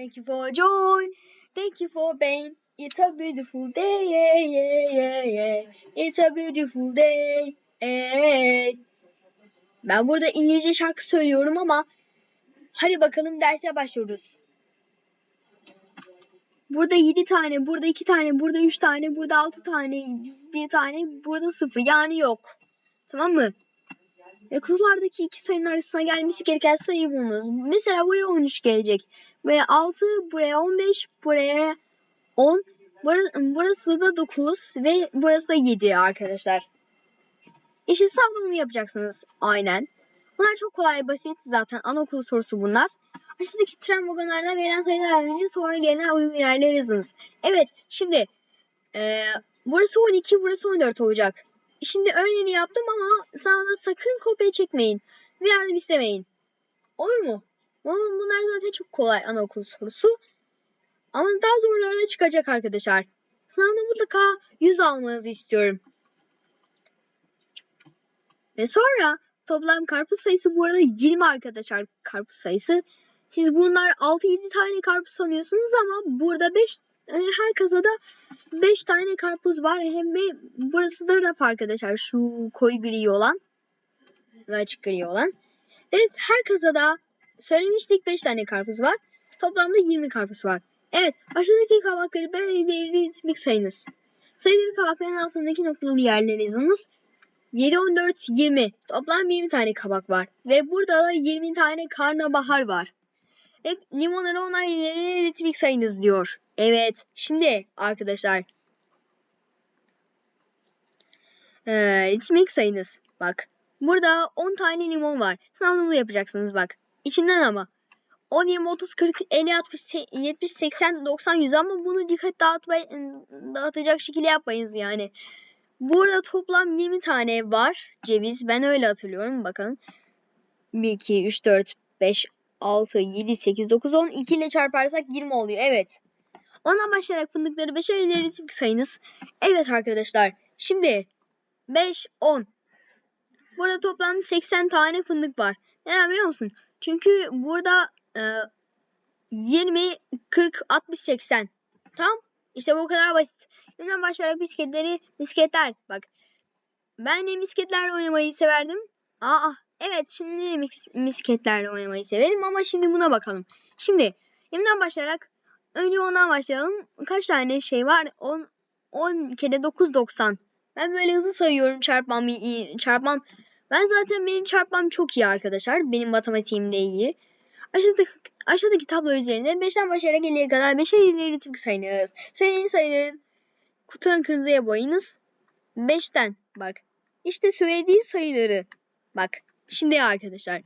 Thank you for joy. Thank you for pain. It's a beautiful day. Yeah, yeah, yeah, yeah. It's a beautiful day. Hey. Ben burada İngilizce şarkı söylüyorum ama hadi bakalım derse başlıyoruz. Burada 7 tane, burada 2 tane, burada 3 tane, burada 6 tane, 1 tane, burada 0. Yani yok. Tamam mı? Ve iki sayının arasına gelmesi gereken sayı bulunuz. Mesela buraya 13 gelecek. Buraya 6, buraya 15, buraya 10. Burası, da 9 ve burası da 7 arkadaşlar. İşte sınavda bunu yapacaksınız. Aynen. Bunlar çok kolay basit zaten. Anaokulu sorusu bunlar. Aşağıdaki tren vagonlarda verilen sayılar önce sonra gelen uygun yerleri yazınız. Evet şimdi e, burası 12 burası 14 olacak. Şimdi örneğini yaptım ama sağda sakın kopya çekmeyin. Ve yardım istemeyin. Olur mu? Bunlar zaten çok kolay anaokulu sorusu. Ama daha zorları da çıkacak arkadaşlar. Sınavda mutlaka 100 almanızı istiyorum. Ve sonra toplam karpuz sayısı bu arada 20 arkadaşlar karpuz sayısı. Siz bunlar 6-7 tane karpuz sanıyorsunuz ama burada 5 e, her kasada 5 tane karpuz var. Hem de burası da raf arkadaşlar. Şu koyu gri olan ve açık gri olan. Ve her kasada söylemiştik 5 tane karpuz var. Toplamda 20 karpuz var. Evet aşağıdaki kabakları belirli ritmik sayınız. Sayıları kabakların altındaki noktalı yerlere yazınız. 7, 14, 20. Toplam 20 tane kabak var. Ve burada da 20 tane karnabahar var. Ve limonları onlar ileri ritmik sayınız diyor. Evet. Şimdi arkadaşlar. Ee, ritmik sayınız. Bak. Burada 10 tane limon var. Sınavda bunu yapacaksınız bak. İçinden ama. 10, 20, 30, 40, 50, 60, 70, 80, 90, 100 ama bunu dikkat dağıtmayın, dağıtacak şekilde yapmayınız yani. Burada toplam 20 tane var ceviz. Ben öyle hatırlıyorum. Bakın. 1, 2, 3, 4, 5, 6, 7, 8, 9, 10. 2 ile çarparsak 20 oluyor. Evet. Ondan başlayarak fındıkları 5'er ileri sayınız. Evet arkadaşlar. Şimdi 5, 10. Burada toplam 80 tane fındık var. Neden biliyor musun? Çünkü burada e, 20, 40, 60, 80. Tamam. İşte bu kadar basit. Bundan başlayarak bisikletleri, bisikletler. Bak. Ben de misketlerle oynamayı severdim. Aa, evet şimdi misketlerle oynamayı severim ama şimdi buna bakalım. Şimdi, yeniden başlayarak önce ondan başlayalım. Kaç tane şey var? 10 10 kere 9 90. Ben böyle hızlı sayıyorum çarpmam çarpmam. Ben zaten benim çarpmam çok iyi arkadaşlar. Benim matematiğim de iyi. Aşağıdaki, aşağıdaki tablo üzerinde 5'ten başlayarak 50'ye kadar 5'er ileri ritmik sayınız. Söylediğin sayıların kutunun kırmızıya boyayınız. 5'ten bak. İşte söylediği sayıları. Bak. Şimdi arkadaşlar.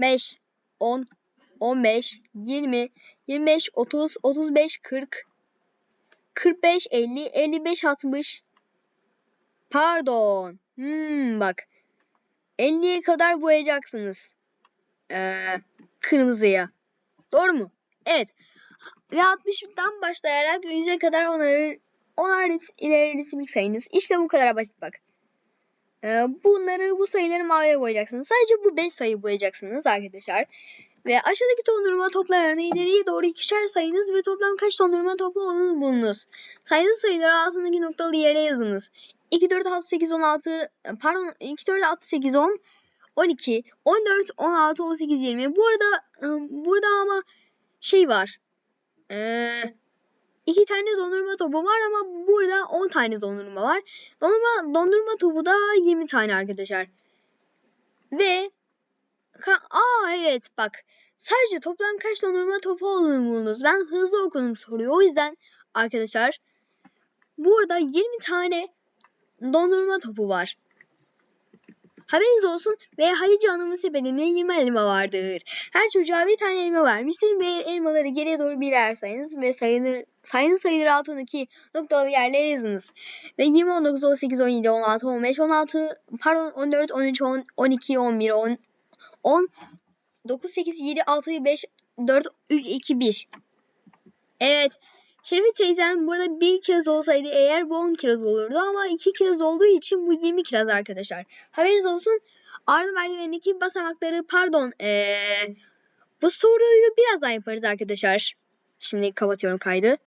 5, 10, 15, 20, 25, 30, 35, 40, 45, 50, 55, 60. Pardon. Hmm, bak. 50'ye kadar boyayacaksınız. Ee, kırmızıya. Doğru mu? Evet. Ve 60'dan başlayarak 100'e kadar onar, onar ileri ritmik sayınız. İşte bu kadar basit bak. Ee, bunları bu sayıları maviye boyayacaksınız. Sadece bu 5 sayı boyayacaksınız arkadaşlar. Ve aşağıdaki dondurma toplarını ileriye doğru ikişer sayınız ve toplam kaç dondurma topu olduğunu bulunuz. Sayılı sayıları altındaki noktalı yere yazınız. 2, 4, 6, 8, 16 pardon 2, 4, 6, 8, 10 12, 14, 16, 18, 20. Bu arada burada ama şey var. Ee, iki tane dondurma topu var ama burada 10 tane dondurma var. Dondurma, dondurma topu da 20 tane arkadaşlar. Ve aa evet bak sadece toplam kaç dondurma topu olduğunu bulunuz. Ben hızlı okudum soruyu. O yüzden arkadaşlar burada 20 tane dondurma topu var. Haberiniz olsun ve Hatice Hanım'ın sepetinde 20 elma vardır. Her çocuğa bir tane elma vermiştir ve elmaları geriye doğru birer sayınız ve sayılır, sayın sayıları altındaki noktalı yerlere yazınız. Ve 20, 19, 18, 17, 16, 15, 16, pardon 14, 13, 10, 12, 11, 10, 10, 9, 8, 7, 6, 5, 4, 3, 2, 1. Evet. Şerife teyzem burada bir kiraz olsaydı eğer bu 10 kiraz olurdu ama 2 kiraz olduğu için bu 20 kiraz arkadaşlar. Haberiniz olsun. Ardı merdivenindeki basamakları pardon ee, Bu soruyu birazdan yaparız arkadaşlar. Şimdi kapatıyorum kaydı.